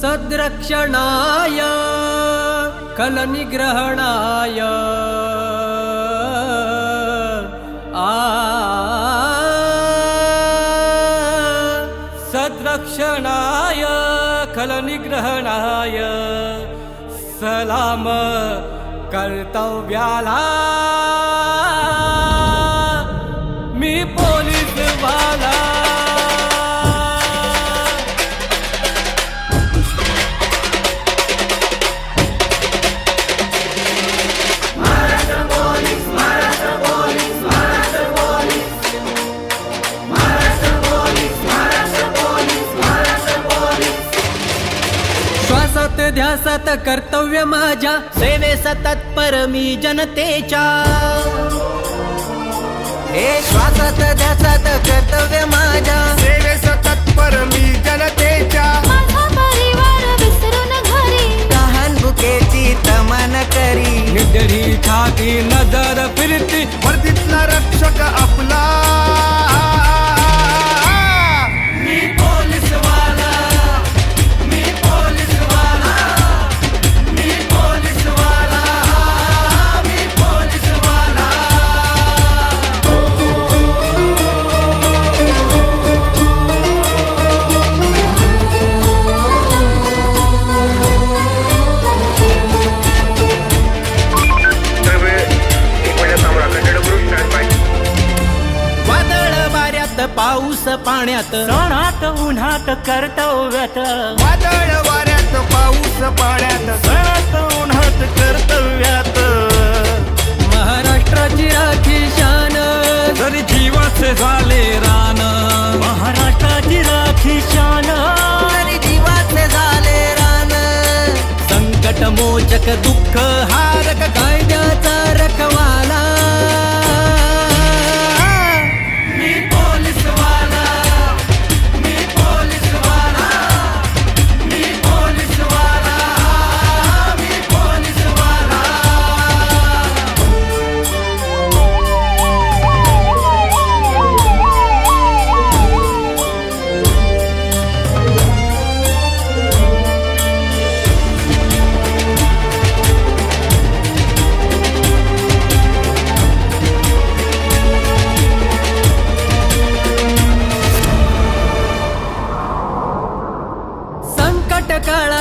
सद्रक्षणाय कलनिग्रहणाय। आ। सद्रक्षणाय कलनिग्रहणाय। सलाम कर्तव्याला। मी पोलीस वाला श्वासात ध्यासात कर्तव्य माझ्या. सेवेस तत्पर मी जनतेच्या. हे श्वासात ध्यासात कर्तव्य माझ्या. सेवेस तत्पर मी जनतेच्या. माझा परिवार विसरून घरी. तहान भुकेची तमन करी. छाती नजर फिरती. वर्दीतला रक्षक आपला. वाऱ्यात पाऊस पाण्यात. सणात उन्हात कर्तव्यात. वादळ वाऱ्यात पाऊस पाण्यात. सणात उन्हात कर्तव्यात. महाराष्ट्राची राखी शान. जरी जीवाचे झाले रान. महाराष्ट्राची राखी शान. तरी जीवाचे झाले रान. संकट मोचक दुःख हारक कायद्याचा रखवाला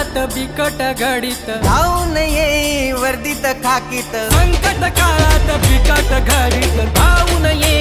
संकट बिकट घडीत. धावून ये वर्दीत खाकीत. संकट काळात बिकट घडीत. धावून ये